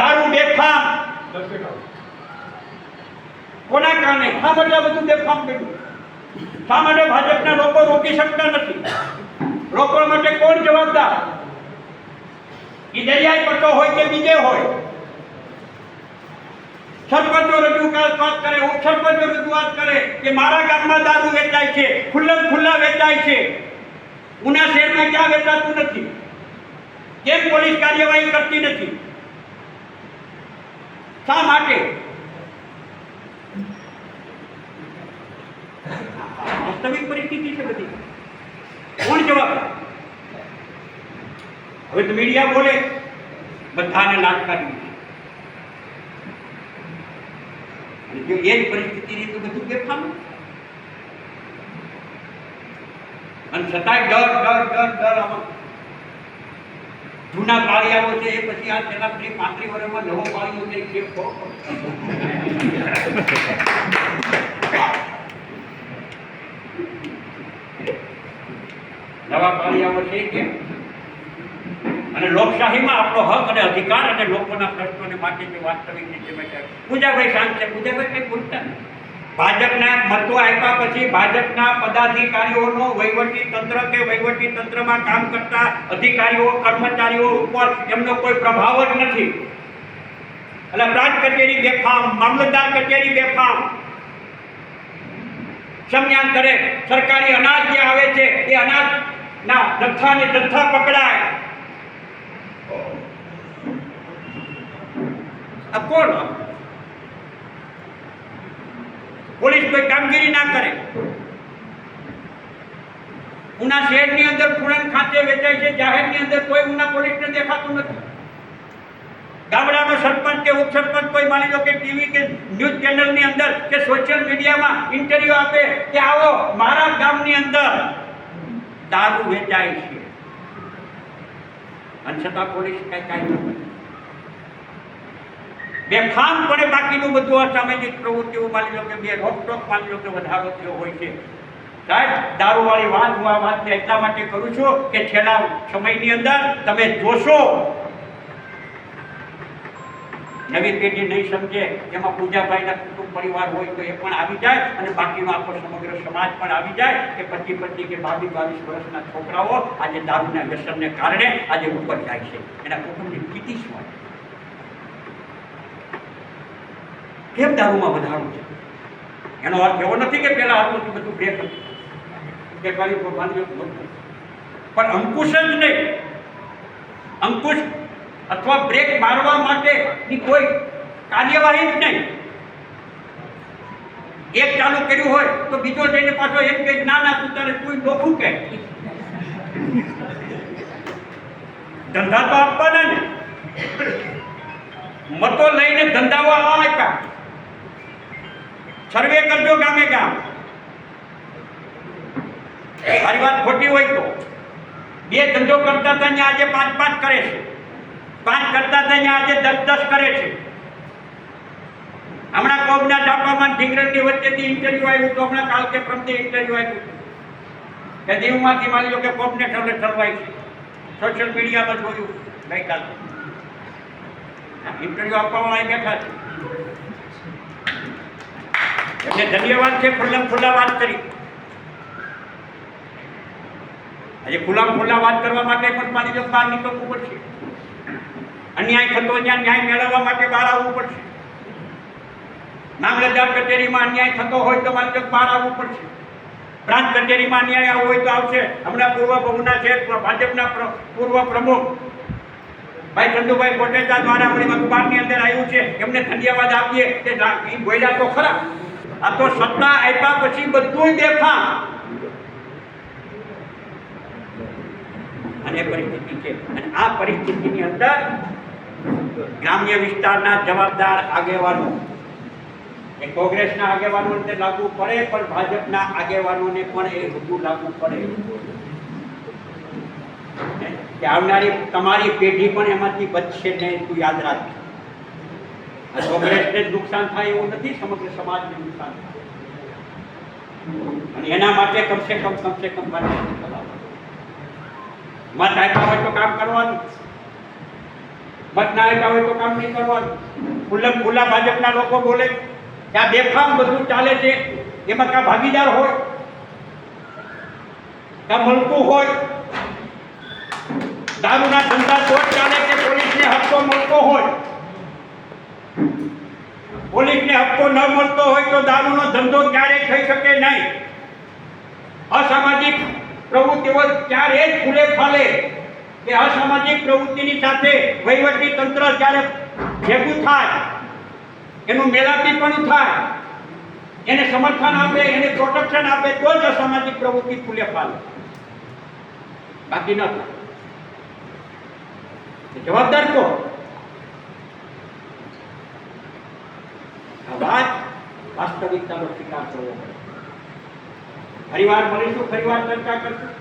દારૂ બેફામ. કોના કારણે? શા માટે આ બધું બેફામ કર્યું? શા માટે ભાજપના લોકો રોકી શકતા નથી? રોકવા માટે કોણ જવાબદાર? એ દરિયાઈ પટ્ટો હોય કે બીજે હોય? સરપંચો રજૂઆત કરે ઉપસરપંચો રજૂઆત કરે કે મારા ગામમાં દારૂ વેચાય છે, ખુલ્લમ ખુલ્લા વેચાય છે. ઉના શહેરમાં ક્યાં વેચાતું નથી? કેમ પોલીસ કાર્યવાહી કરતી નથી? શા માટે? વાસ્તવિક પરિસ્થિતિ છે બધી. કોણ જવાબ? હવે તો મીડિયા બોલે, બધાને લાટ કાઢવી અને જો એ જ પરિસ્થિતિ રહી તો બધું બેફામ અને છતાંય ડર ડર ડર ડર આમાં જૂના પાળિયાઓ છે, એ પછી આ છેલ્લા ત્રીસ પાંત્રીસ વર્ષમાં નવો પાળિયો છે, એ? નવા પાળિયાઓ છે કે અને લોકશાહીમાં આપણો હક અને અધિકાર અને લોકોના પ્રશ્નોને માટે જે વાસ્તવિક નીતિ પૂજાભાઈ શાંત છે, પૂજાભાઈ કંઈ બોલતા નથી. ભાજપના મતો આપ્યા પછી ભાજપના પદાધિકારીઓનો વહીવટી તંત્ર કે વહીવટી તંત્રમાં કામ કરતા અધિકારીઓ, કર્મચારીઓ ઉપર એમનો કોઈ પ્રભાવ જ નથી. એટલે પ્રાંત કચેરી બેફામ, મામલતદાર કચેરી બેફામ. સમયાંતરે સરકારી અનાજ જે આવે છે, એ અનાજના જથ્થા ને જથ્થા પકડાય. આ કોણ? પોલીસ કોઈ કામગીરી ના કરે. ઉના શહેરની અંદર પૂરણ ખાતે વેચાય છે, જાહેરની અંદર કોઈ ઉના પોલીસને દેખાતું નથી. ગામડાનો સરપંચ કે ઉપસરપંચ કોઈ માની લો કે ટીવી કે ન્યૂઝ ચેનલની અંદર કે સોશિયલ મીડિયામાં ઇન્ટરવ્યુ આપે કે આવો મારા ગામની અંદર દારૂ વેચાય છે. અને છતાં પોલીસ કઈ કાંઈ ન કરે. બેફામપણે બાકીનું બધું આ સામાજિક પ્રવૃત્તિઓ માની લો કે બે રોકટોક માની લો કે વધારો થયો હોય છે. સાહેબ, દારૂવાળી વાત હું આ વાતને એટલા માટે કરું છું કે છેલ્લા સમયની અંદર તમે જોશો. નવી પેઢી નહીં સમજે એમાં પૂજાભાઈના કુટુંબ પરિવાર હોય તો એ પણ આવી જાય અને બાકીનો આખો સમગ્ર સમાજ પણ આવી જાય કે પચીસ પચીસ કે બાવીસ બાવીસ વર્ષના છોકરાઓ આજે દારૂના વ્યસનને કારણે આજે ઉપર જાય છે. એના કુટુંબની સ્થિતિ શું હોય? કેમ દારૂમાં વધારો છે? એનો અર્થ એવો નથી કે પેલા હતું બધું હતું. કે ખાલી પણ અંકુશ જ નહીં. અંકુશ અથવા બ્રેક મારવા માટેની કોઈ કાર્યવાહી જ નહીં. એક ચાલુ કર્યું હોય તો બીજો જઈને પાછો એમ કે, ના ના, તું તારે તું ડોખું કે? ધંધા તો આપવાના ને. મતો લઈને ધંધાઓ આપ્યા. સર્વે કરજો ગામે ગામ. મારી વાત ખોટી હોય તો. બે ધંધો કરતા હતા ત્યાં આજે પાંચ પાંચ કરે છે. પાંચ કરતા હતા ત્યાં આજે દસ દસ કરે છે. હમણાં કોબના ઝાપામાં ઢીંગરણની વચ્ચેથી ઇન્ટરવ્યુ આવ્યું તો હમણાં કાલ કે પ્રમથી ઇન્ટરવ્યુ આવ્યું કે દીવમાંથી માની લો કે કોબને ઠરલે ઠરવાય છે. સોશિયલ મીડિયામાં જોયું ગઈકાલ ઇન્ટરવ્યુ આપવામાં આવી બેઠા છે. એમને ધન્યવાદ છે ખુલ્લમ ખુલ્લા વાત કરી. આજે ખુલ્લામ ખુલ્લા વાત કરવા માટે પણ મારી જો બહાર નીકળવું પડશે. અન્યાય થતો ત્યાં ન્યાય મેળવવા માટે બહાર આવવું પડશે. મામલતદાર કચેરીમાં અન્યાય થતો હોય તો મારે બહાર આવવું પડશે. પ્રાંત કચેરીમાં અન્યાય આવો હોય તો આવશે. હમણાં પૂર્વ બહુના છે, ભાજપના પૂર્વ પ્રમુખ. ભાઈ ચંદુભાઈ કોટેચા દ્વારા આપણી અખબારની અંદર આવ્યું છે. એમને ધન્યવાદ આપીએ. કે ગોયડા તો ખરા. આ તો સત્તા આપ્યા પછી બધું દેખા અને પરિસ્થિતિ છે. અને આ પરિસ્થિતિની અંદર ગ્રામ્ય વિસ્તારના જવાબદાર આગેવાનો, એ કોંગ્રેસના આગેવાનોને લાગુ પડે, પણ ભાજપના આગેવાનોને પણ એ વધુ લાગુ પડે. આવનારી તમારી પેઢી પણ એમાંથી બચશે નહીં તું યાદ રાખ આ કોંગ્રેસને જ નુકસાન થાય એવું નથી, સમગ્ર સમાજને નુકસાન થાય. અને એના માટે કમસે કમ કમસે કમ મત આપ્યા હોય તો કામ કરવાનું. મત ના આપ્યા હોય તો કામ નહીં કરવાનું. ખુલ્લા ખુલ્લા ભાજપના લોકો બોલે કે આ બેફામ બધું ચાલે છે, એમાં કાં ભાગીદાર હોય? કાં મળતું હોય? દારૂના ધંધા તો ચાલે કે પોલીસને હપ્તો મળતો હોય. પોલીસને હપ્તો ન મળતો હોય તો દારૂનો ધંધો ક્યારેય થઈ શકે નહીં? અસામાજિક પ્રવૃત્તિઓ ત્યારે જ ફૂલે ફાલે કે અસામાજિક પ્રવૃત્તિની સાથે વહીવટી તંત્ર જ્યારે ભેગું થાય, એનું મેળાપીપણું થાય, એને સમર્થન આપે, એને પ્રોટેક્શન આપે, તો જ અસામાજિક પ્રવૃત્તિ ફૂલે ફાલે. બાકી ન થાય. જવાબદાર કોણ આ વાત વાસ્તવિકતાનો સ્વીકાર કરવો પડે ફરી વાર મળીશું ફરી વાર ચર્ચા કરશું.